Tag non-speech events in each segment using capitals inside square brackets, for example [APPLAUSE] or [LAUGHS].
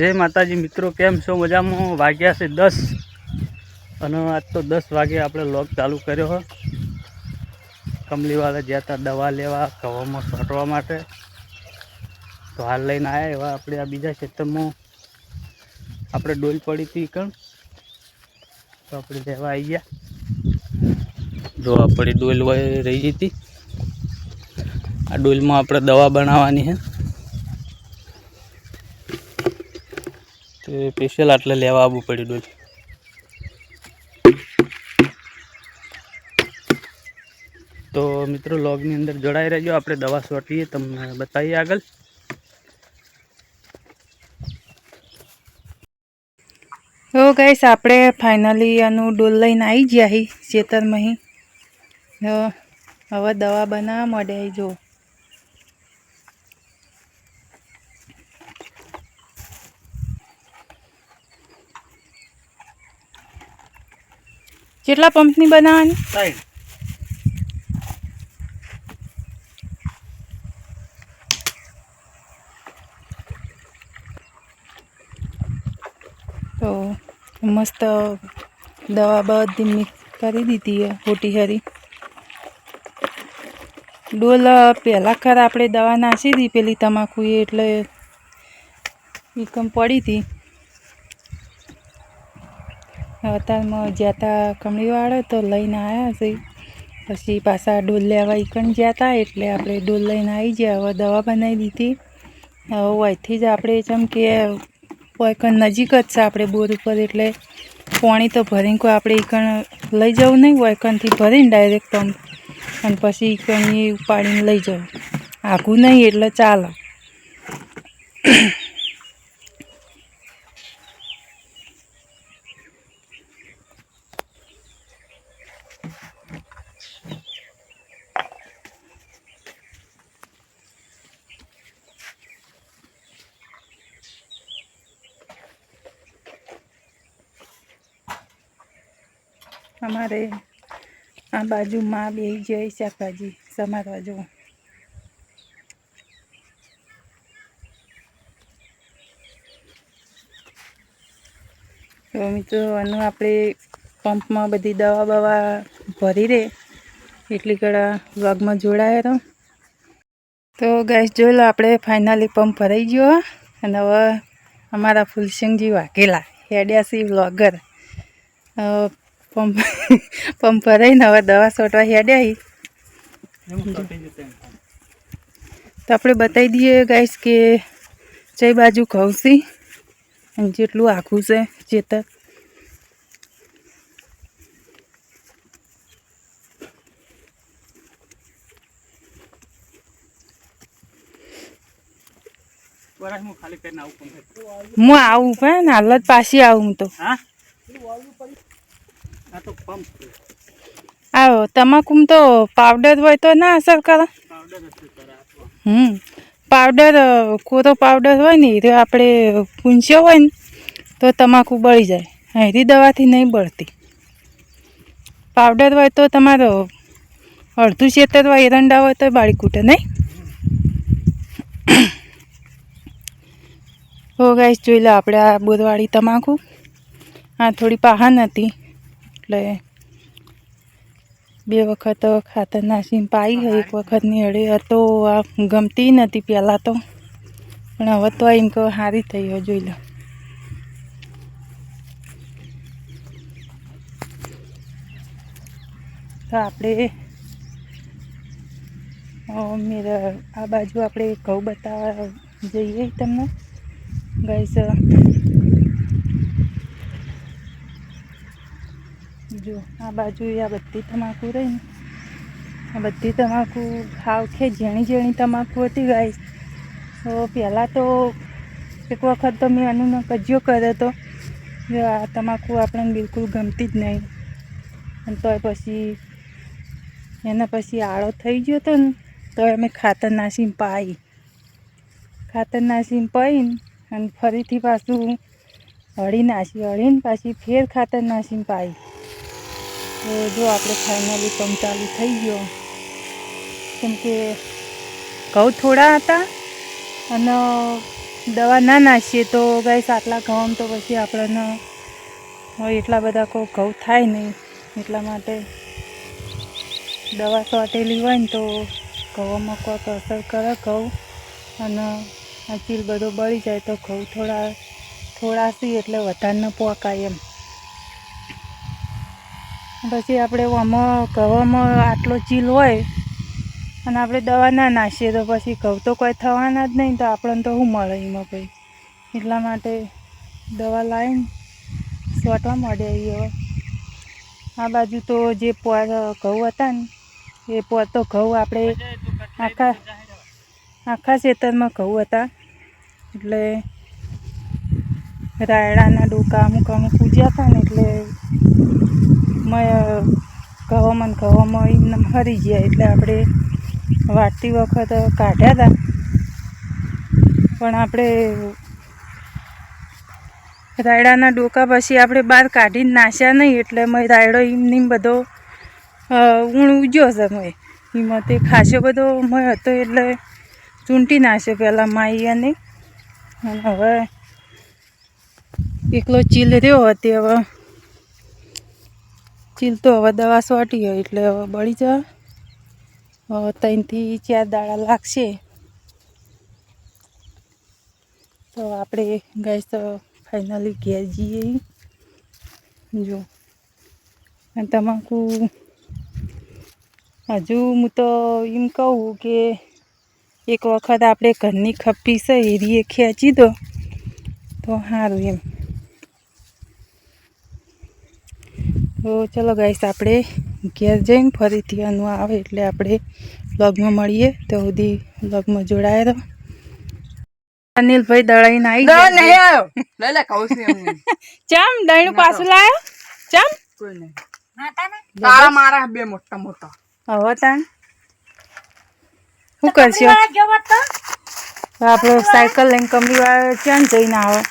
જય માતાજી, મિત્રો, કેમ છો? મજામાં? વાગ્યા છે દસ. અને આજ તો દસ વાગે આપણે લોક ચાલુ કર્યો હોય કમલીવાળા જ્યાં ત્યાં દવા લેવા ઘવામાં છોટવા માટે. તો હાલ લઈને આવ્યા એવા આપણે આ બીજા ખેતરમાં. આપણે ડોલ પડી હતી કણ? તો આપણે લેવા આવી ગયા. જો આપણી ડોલ રહી હતી. આ ડોલમાં આપણે દવા બનાવવાની છે. સ્પેશિયલ આટલે લેવા આવવું પડ્યું ડોલ તો મિત્રો, લોગની અંદર જોડાઈ રહેજો. આપણે દવા સોટીએ તમને બતાવીએ આગળ. તો ગઈશ આપણે ફાઇનલી આનું ડોલ લઈને આવી ગયા હી ચેતરમાં હવે દવા બનાવવા માંડે હી, જો. કેટલા પંપની બનાવવાની? તો મસ્ત દવા બધી મિક્સ કરી દીધી ખોટી હરી. ડોલ પહેલાં ખર આપણે દવા નાસી હતી પેલી તમાકુ એટલે એકમ પડી હતી અત્યારમાં જ્યાં તા કમળીવાળો તો લઈને આવ્યા છે. પછી પાછા ડોલ લેવા ઈકણ જ્યાં હતા એટલે આપણે ડોલ લઈને આવી ગયા. હવે દવા બનાવી દીધી. હવે અહીંથી જ આપણે જેમ કે કોઈ નજીક જ છે આપણે બોર ઉપર એટલે પાણી તો ભરીને કોઈ આપણે ઈકણ લઈ જવું નહીં વયકણથી ભરીને ડાયરેક્ટ પંપ અને પછી ઈકણ ઉપાડીને લઈ જવું. આઘું નહીં એટલે ચાલે. અમારે આ બાજુમાં બે જઈ શાકભાજી. સમારવા જવું તો મિત્રો, આનું આપણે પંપમાં બધી દવા બવા ભરી રહે એટલી કડા વ્લોગમાં જોડાયા તો તો ગેસ જોઈ લો, આપણે ફાઇનલી પંપ ભરાઈ ગયો અને હવે અમારા ફૂલસિંગજી વાઘેલા હેડ્યાસી વ્લોગર પંપ પંપ ભરાઈને હવે દવા છોટવા હેડ્યા તો આપણે બતાવી દઈએ ગાઈશ કે જઈ બાજુ ઘઉંસી. અને જેટલું આખું છે ચેતર હું આવું પણ. હાલ જ પાછી આવું તો. હા? આવો, તમાકુમ તો પાવડર હોય તો ના અસર કરે. હમ પાવડર કોરો પાવડર હોય ને, એ આપણે પૂંછ્યો હોય ને, તો તમાકુ બળી જાય. અહીંથી દવાથી નહીં બળતી. પાવડર હોય તો તમારો અડધું છેતર હોય એરંડા હોય તો બાળી કૂટે, નહીં? હો ગાઈશ જોઈ લો આપણે આ બોરવાળી તમાકુ. આ થોડી પાહન હતી. એટલે બે વખત ખાતર નાસીને પાઈ હોય એક વખતની અડે તો આ ગમતી નથી પહેલાં તો. પણ હવે તો એમ કહો સારી થઈ હોય જોઈ લો. તો આપણે મેર, આ બાજુ આપણે ઘઉં બતાવવા જઈએ તમને. ગાઈસ જો, આ બાજુ આ બધી તમાકુ રહી ને. બધી તમાકુ ખાવ કે ઝીણી ઝીણી તમાકુ હતી ગાય તો પહેલાં તો એક વખત તો મેં અનુનો કજિયો કર્યો હતો. જો, આ તમાકુ આપણને બિલકુલ ગમતી જ નહીં. અને તોય પછી એના પછી આળો થઈ ગયો હતો ને તો અમે ખાતર નાસીને પાઈ. ખાતર નાસીને પાઈને અને ફરીથી પાછું હળી નાસી, હળીને પાછી ફેર ખાતર નાસીને પાઈ. તો જો આપણે ફાઇનલી પંપ ચાલુ થઈ ગયો. કેમ કે ઘઉં થોડા હતા અને દવા ના નાખીએ તો ગાઈસ આટલા ઘઉં તો પછી આપણને એટલા બધા કોઈ ઘઉં થાય નહીં. એટલા માટે દવા સોટેલી હોય ને તો ઘઉંમાં કોઈક અસર કરે ઘઉં અને આ ચીલ બધો બળી જાય તો ઘઉં થોડા થોડા સી એટલે વધારે ન પોકાય એમ. પછી આપણે આમાં ઘઉંમાં આટલો ચીલ હોય અને આપણે દવા ના નાખીએ તો પછી ઘઉં તો કોઈ થવાના જ નહીં તો આપણને તો શું મળે એમાં કંઈ? એટલા માટે દવા લાવીને સોટવા મળે હવે. આ બાજુ તો જે પોર ઘઉં હતા ને, એ પોર તો ઘઉં આપણે આખા આખા ખેતરમાં ઘઉં હતા. એટલે રાયડાના ડોકા અમુક અમુક પૂજ્યા હતા ને એટલે મેં ઘઉંમાં ને એમને હરી ગયા એટલે આપણે વાટતી વખત કાઢ્યા હતા પણ આપણે રાયડાના ડોકા પછી આપણે બહાર કાઢીને નાસ્યા નહીં એટલે મેં રાયડો એમને બધો ઊણ ઉજ્યો છે મેં એમાં તે ખાસો બધો મેં હતો એટલે ચૂંટી નાખ્યો પહેલાં માઈ અને હવે એકલો ચીલ રહ્યો હતી હવે. ચીલ તો હવે દવા સોટી હોય એટલે હવે બળી જાય ત્રણથી ચાર દાડા લાગશે. તો આપણે ગેસ તો ફાઇનલી ઘેર જઈએ. જો. અને તમાકુ હજુ હું તો એમ કહું કે એક વખત આપણે ઘરની ખપ્પી છે એરીએ ખેંચી દો. તો સારું એમ. તો ચલો ગાઈસ આપણે ઘેર જઈને ફરીથી આનું આવે એટલે આપણે બ્લોગમાં મળીએ. તો સુધી બ્લોગમાં જોડાયા રહો. અનિલભાઈ દળાઈને આવી દવા નહીં આવ્યો. [LAUGHS] લઈ લે કહું છું ચમ દળનું પાછું લાયો? ચમ? કોઈ નહીં. તારા મારા બે મોટા મોટા. હવે તાણ? શું કરશો? આપણે સાયકલ લઈને કમરી વાળો ક્યાં જઈને આવે?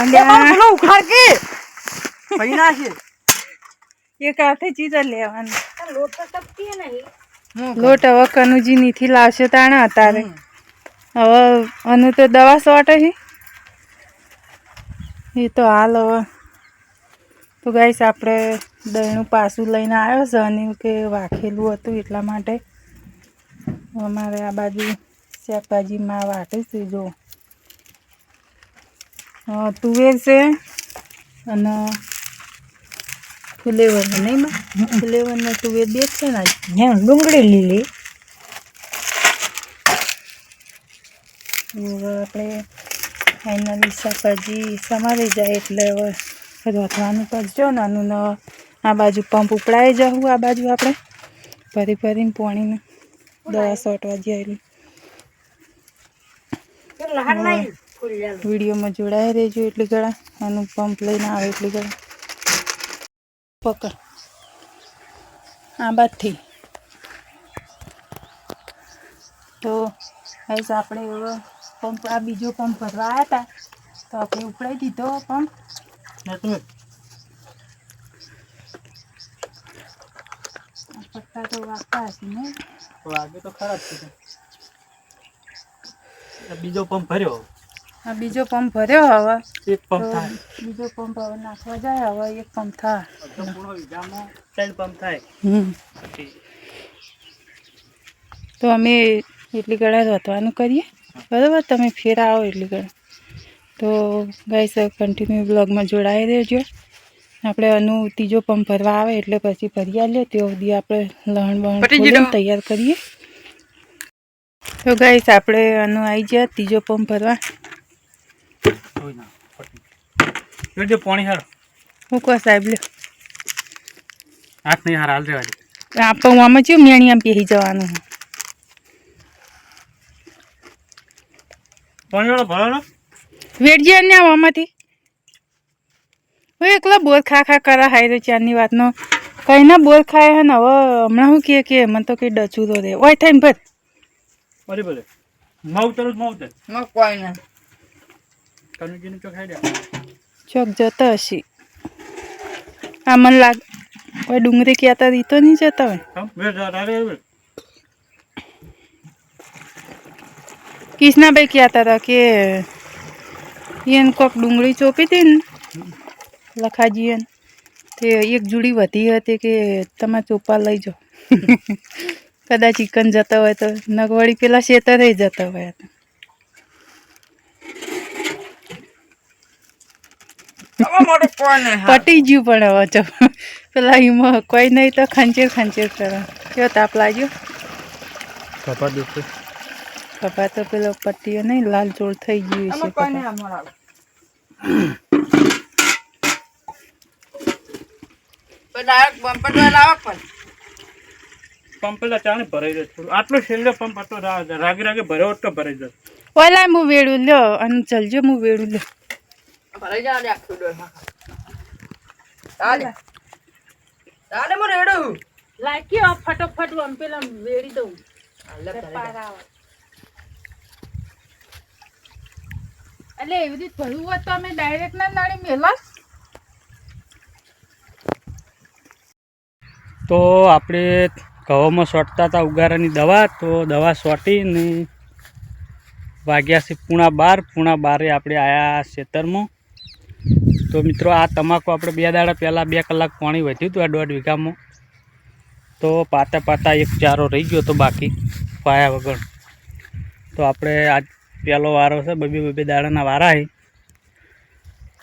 અને ઉખાડ કે ભાઈ ના છે એક હાથે ચીજ લેવાનું લોટ હવે કનુજી નીથી લાવશે તાણે અતારે હવે અનુ તો દવા સોટે છે એ તો હાલ હવે તો ગાઈસ આપણે દહીંનું પાસું લઈને આવ્યો છે અને કે વાખેલું હતું એટલા માટે અમારે આ બાજુ શાકભાજીમાં વાટે છે જો તુવેર છે અને ફુલેવર નહીં માં? ફુલેવર ને તુવેર બે છે ને ડુંગળી લીલી. હવે આપણે ફાઇનલી શાકભાજી સમારી જાય એટલે હવે રોધવાનું કરજો નાનું આનું આ બાજુ પંપ ઉપડાઈ જવું આ બાજુ આપણે. ફરી ફરીને પાણીને દવા સોટવા જાય વિડીયોમાં જોડાઈ રહેજો એટલી ગળા. આનું પંપ લઈને આવે એટલી ગળા. પકડ. આ બાદથી તો ગાઈસ આપણે એવો પંપ આ બીજો પંપ ભરવા આવ્યા હતા તો આપણે ઉપડાઈ દીધો પંપ પત્તા તો વાગતા હતી ને? વાગે તો ખરા છે. બીજો પંપ ભર્યો. આ બીજો પંપ ભર્યો હવે. એક પંપ થાય. બીજો પંપ હવે નાખવા જાય હવે એક પંપ થાય. ત્રણ પંપ થાય તો અમે એટલી ગળા રોતવાનું કરીએ. બરાબર? તમે ફેર આવો એટલી ગળા. તો ગાઈસ કન્ટિન્યુ બ્લોગમાં જોડાઈ રહેજો. આપણે આનું ત્રીજો પંપ ભરવા આવે એટલે પછી ભરી આવીએ તે સુધી આપણે લહણ બહણ. તૈયાર કરીએ. તો ગાઈસ આપણે આનું આવી ગયા. ત્રીજો પંપ ભરવા. કોઈ ના પટી જોડજો પાણી હારો. હું કહો સાહેબ લ્યો. હાથ નહીં હાર હાલ રેવા દે. આપણે આમાં ચેવું મેણી આમ પહેરી જવાનું પાણી વાળો ભરો વેડજી ને આમાંથી. હવે એકલા બોર ખા ખા કરા હાય તો ચારની વાતનો. કઈ ના બોર ખાય હે ને હવે હમણાં શું કહે કે મને તો કઈ ડચું તો રે ઓય થઈને ભર. બરાબર બરે માવતર જ માવતર કોઈ નહીં કનુજીને ચોખાઈ દે ચોક જતો હશે આ મને લાગ કોઈ ડુંગળી ક્યાં ઈ તો નહીં જતા હોય. કિષ્ણાભાઈ ક્યાં કહેતા હતા કે એને કોક ડુંગળી ચોપી હતી ને લખાજી એને તે એક જુડી વધી હતી કે તમે ચોપા લઈ જાઓ. [LAUGHS] કદાચ ચિકન જતા હોય તો નગવડી પેલા શેતર જતા હોય. તો આવા મોટો કોઈ નહીં હા. પટી ગયું પણ હવે તો. પેલા એમાં કોઈ નહીં તો ખંચેર ખંચેર કરે. કેવો તાપ લાગ્યો? કપા દુખે. કપા તો પેલો પટ્ટીઓ નહીં લાલ ચોળ થઈ ગયું છે પંપ ચાણે ભરાઈ જાય આટલો છેલ્લો પંપ હતો રાગે રાગે ભર્યો તો ભરાઈ જાય. ઓલા હું વેડું લ્યો અને ચલજો હું વેડું લ્યો. ભરાઈ જા લે આખું ડોલ હા ચાલે ચાલે મો રેડું લાગ્યો ફટોફટ આમ પેલા વેડી દઉં. એટલે એવી રીતે ભરવું હોત તો અમે ડાયરેક્ટ ના નાળી મેલા. તો આપણે ઘઉંમાં સોટતા હતા ઉગારાની દવા તો દવા સોટી ને વાગ્યા છે પૂણા બાર. પૂણા બારે આપણે આયા ખેતરમાં તો મિત્રો આ તમાકુ આપણે બે દાડા પહેલાં બે કલાક પાણી વધ્યું હતું આ દોઢ વીઘામાં. તો પાતા પાતા એક ચારો રહી ગયો હતો બાકી પાયા વગર. તો આપણે આજ પહેલો વારો છે, બબે બબે દાડાના વારા છે.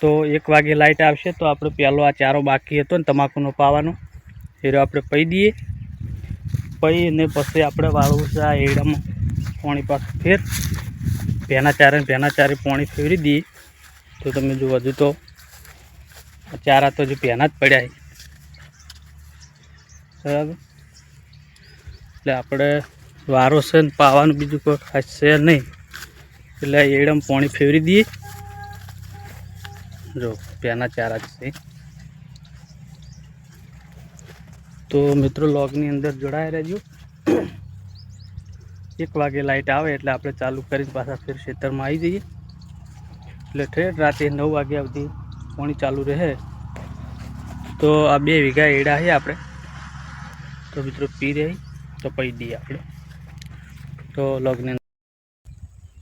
તો એક વાગે લાઇટ આવશે તો આપણે પહેલો આ ચારો બાકી હતો ને તમાકુનો પાવાનો. એ આપણે પઈ દઈએ. પઈ અને પછી આપણે વાળવું છે આ એડામાં પાણી પાસે ફેર. ભેના ચારે ભેના ચારે પાણી ફેરવી દઈએ. તો તમે જો હજુ તો ચારા તો હજુ પહેલાં જ પડ્યા બરાબર? એટલે આપણે વારો છે ને પાવાનું બીજું કોઈ ખાસ છે નહીં. એટલે એડમ પાણી ફેરવી દઈએ. જો પહેલાં ચારા છે. તો મિત્રો, લોગની અંદર જોડાયા રહેજો. એક વાગે લાઇટ આવે એટલે આપણે ચાલુ કરીને પાછા ફેર ખેતરમાં આવી જઈએ. એટલે ઠેઠ રાતે નવ વાગ્યા સુધી પાણી ચાલુ રહે. તો આ બે વીઘા એડા છે આપણે. તો મિત્રો પી રહી તો પી દઈએ આપણે. તો લગ્ન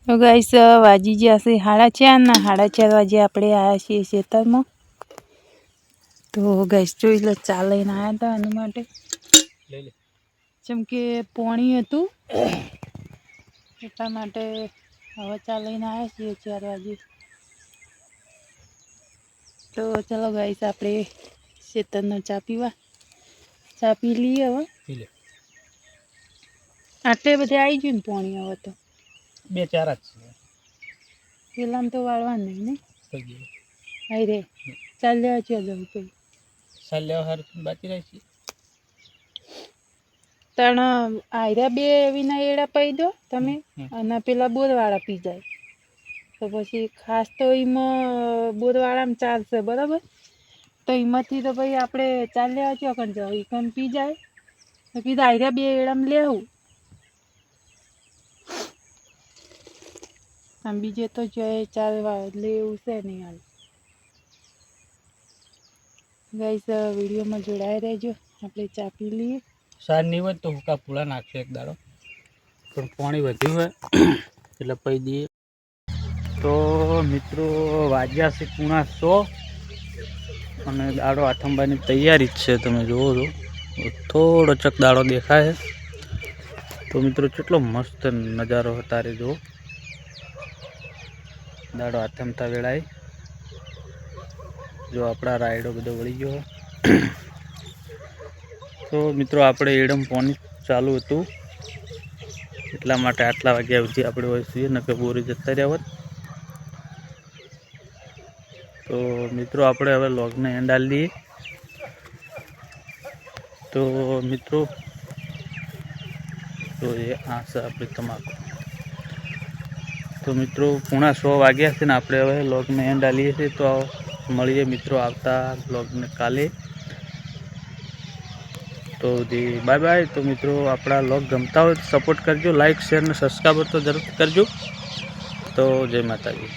તો ગાઈસ વાજી ગયા છે સાડા ચાર ના સાડા ચાર વાગે આપણે આવ્યા છીએ ખેતરમાં. તો ગાઈસ જોઈ લો ચા લઈને આવ્યા હતા એના માટે. જેમ કે પોણી હતું. એટલા માટે હવે ચા લઈને આવ્યા છીએ ચાર વાગે. તો ચલો ગાઈસ આપણે ખેતરનો ચા પીવા. ચા પી લઈએ હવે. આટલે બધે આવી ગયું ને પોણી હવે તો? બે ચાર જ છે. પેલામાં તો વાળવા નહીં ને? આવી રે. ચાલ લેવા ચાલો પછી ચાલ લેવા હારું બાકી રહી છે? તણ આયરા બે એવીના એડા પી દો તમે. અને પેલા બોરવાળા પી જાય. તો પછી ખાસ તો એમાં બોરવાળામાં ચાલશે, બરાબર? તો એમાંથી તો ભાઈ આપણે ચાલ લેવા જાવ એકન પી જાય? તો કીધું આયરા બે એડામાં લેવું આમ બીજે તો જોઈએ ચાલવા લેવું છે નહીં હાલ. ગાઈસ વિડીયોમાં જોડાઈ રહેજો. આપણે ચા પી લઈએ. સાર નહીં હોય તો હુકા પૂળા નાખશે એક દાડો. પણ પાણી વધ્યું હોય, એટલે પી દઈએ. તો મિત્રો વાગ્યા છે પૂણા સો અને દાડો આથંબાની તૈયારી જ છે, તમે જુઓ છો. થોડો ચક દાડો દેખાય તો મિત્રો કેટલો મસ્ત નજારો તારે જુઓ. દાડો આથમતા વેળાએ. જો આપણા રાયડો બધો વળી ગયો. તો મિત્રો આપણે એડમ પોની ચાલુ હતું. એટલા માટે આટલા વાગ્યા સુધી આપણે હોય છીએ નકે બોરી જતા રહ્યા હોત. તો મિત્રો આપણે હવે લોગને એન્ડ આલી દઈએ. તો મિત્રો, તો એ આ છે આપણી તમાકુ. તો મિત્રો, પૂણા સો વાગ્યા છે ને આપણે હવે લોગને એન્ડ આલીએ છીએ. તો મળીએ મિત્રો આવતા લોગને કાલે. તો જી બાય બાય તો મિત્રો, આપણા લોગ ગમતા હોય તો સપોર્ટ કરજો. લાઇક શેર અને સબસ્ક્રાઈબર તો જરૂર કરજો. તો જય માતાજી.